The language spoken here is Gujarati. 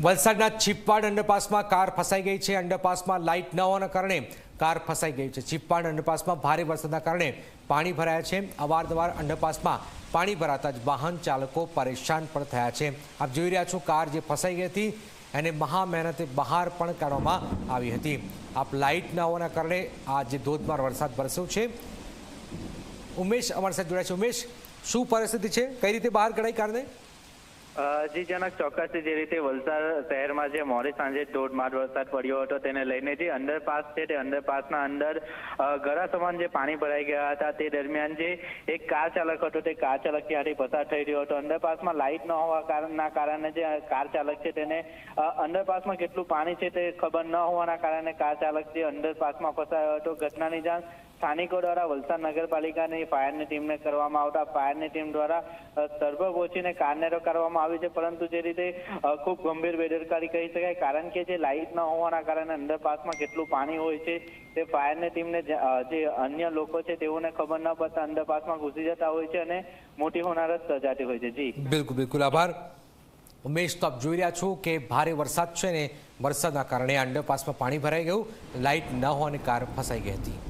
વલસાડના ચીપવાડ અંડરપાસમાં કાર ફસાઈ ગઈ છે. અંડરપાસમાં લાઇટ ન હોવાના કારણે કાર ફસાઈ ગઈ છે. ચીપવાડ અંડરપાસમાં ભારે વરસાદના કારણે પાણી ભરાયા છે. અવારનવાર અંડરપાસમાં પાણી ભરાતા જ વાહન ચાલકો પરેશાન પણ થયા છે. આપ જોઈ રહ્યા છો કાર જે ફસાઈ ગઈ હતી એને મહા મહેનતે બહાર પણ કાઢવામાં આવી હતી. આપ લાઇટ ન હોવાના કારણે આ જે ધોધમાર વરસાદ વરસ્યો છે. ઉમેશ અમારી સાથે જોડાયા છે. ઉમેશ શું પરિસ્થિતિ છે? કઈ રીતે બહાર કઢાઈ કારને? અ, જી, જનક ચોક્કસથી જે રીતે વલસાડ શહેરમાં જે મોડી સાંજે ધોધમાર વરસાદ પડ્યો હતો, તેને લઈને જે અંડરપાસ છે, તે અંડરપાસના અંદર ગળા સમાન જે પાણી ભરાઈ ગયા હતા, તે દરમિયાન જે એક કાર ચાલક હતો, તે કાર ચાલક ત્યાંથી પસાર થઈ રહ્યો હતો. અંડરપાસમાં લાઇટ ન હોવા કારણના કારણે જે કાર ચાલક છે, તેને અંડરપાસમાં કેટલું પાણી છે, તે ખબર ન હોવાના કારણે કાર ચાલક જે અંડરપાસમાં ફસાયો હતો, ઘટનાની જાણ સ્થાનિકો દ્વારા વલસાડ નગરપાલિકાની ફાયરની ટીમને કરવામાં આવતા ફાયરની ટીમ દ્વારા સર્વ પહોંચીને કારનેરો કરવામાં આવી છે. પરંતુ જે રીતે ખૂબ ગંભીર બેદરકારી કહી શકાય. કારણ કે જે લાઇટ ન હોવાના કારણે અંડરપાસમાં કેટલું પાણી હોય છે, તે ફાયરની ટીમને જે અન્ય લોકો છે, તેઓને ખબર ન પડતા અંડરપાસમાં ઘૂસી જતા હોય છે અને મોટી હોનારત સર્જાતી હોય છે. જી. બિલકુલ બિલકુલ. આભાર. ઉમેશ, તો આપ જોઈ રહ્યા છો કે ભારે વરસાદ છે ને, વરસાદના કારણે અંડરપાસમાં પાણી ભરાઈ ગયું. લાઇટ ન હોવાની કાર ફસાઈ ગઈ હતી.